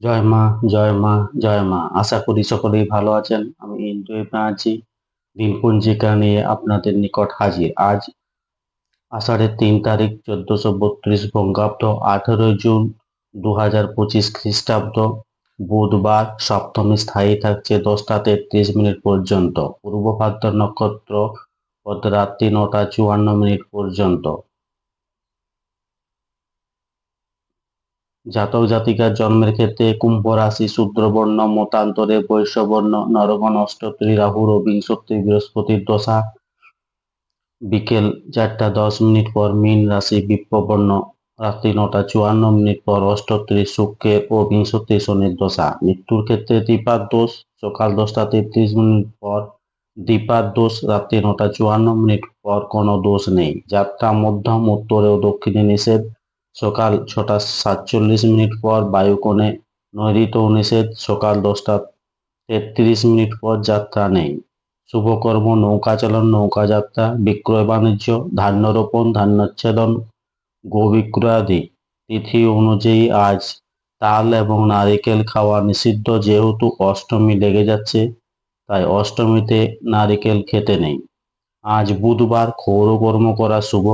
জয় মা জয় মা জয় মা। আশা করি সকলেই ভালো আছেন, আমি ইন্দ্রই আছি দিনপঞ্জিকা নিয়ে আপনাদের নিকট হাজির। আজ আষাঢ়ের তিন তারিখ, চোদ্দশো বত্রিশ বঙ্গাব্দ, আঠেরোই জুন দু হাজার পঁচিশ খ্রিস্টাব্দ। বুধবার সপ্তমী স্থায়ী থাকছে দশটা তেত্রিশ মিনিট পর্যন্ত। পূর্ব ভাদ্র নক্ষত্র রাত্রি নটা চুয়ান্ন মিনিট পর্যন্ত। জাতক জাতিকার জন্মের ক্ষেত্রে কুম্ভ রাশি, শূদ্রবর্ণ, মতান্তরে বৈশ্যবর্ণ নরগণ অষ্টত্রী রাহুর ও বিংশত্রী বৃহস্পতির দশা, বিকেল চারটা, দশ মিনিট পর মীন রাশি বিপ্রবর্ণ রাত্রি নটা, চুয়ান্ন মিনিট পর অষ্টত্রী শুক্রের ও বিংশত্রী শনির দশা। মৃত্যুর ক্ষেত্রে দ্বিপাদ দোষ, সকাল দশটা তেত্রিশ মিনিট পর দ্বিপাদ দোষ, রাত্রি নটা, চুয়ান্ন মিনিট পর কোনো দোষ নেই। যাত্রা মধ্যম, উত্তরে ও দক্ষিণে নিষেধ। সকাল ছটা সাতচল্লিশ মিনিট পর বায়ুকোণে নৈরিত নিষেধ, সকাল দশটা তেত্রিশ মিনিট পর যাত্রা নেই। শুভকর্ম, নৌকা চালন, নৌকা যাত্রা, বিক্রয় বাণিজ্য ধান্য রোপণ ধান্যচ্ছেদন, গো বিক্রয়াদি। তিথি অনুযায়ী আজ তাল এবং নারিকেল খাওয়া নিষিদ্ধ, যেহেতু অষ্টমী লেগে যাচ্ছে, তাই অষ্টমীতে নারিকেল খেতে নেই। আজ বুধবার ক্ষৌরকর্ম করা শুভ।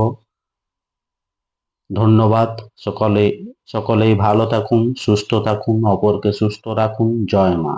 ধন্যবাদ। সকলে সকলেই ভালো থাকুন সুস্থ থাকুন অপরকে সুস্থ রাখুন। জয় মা।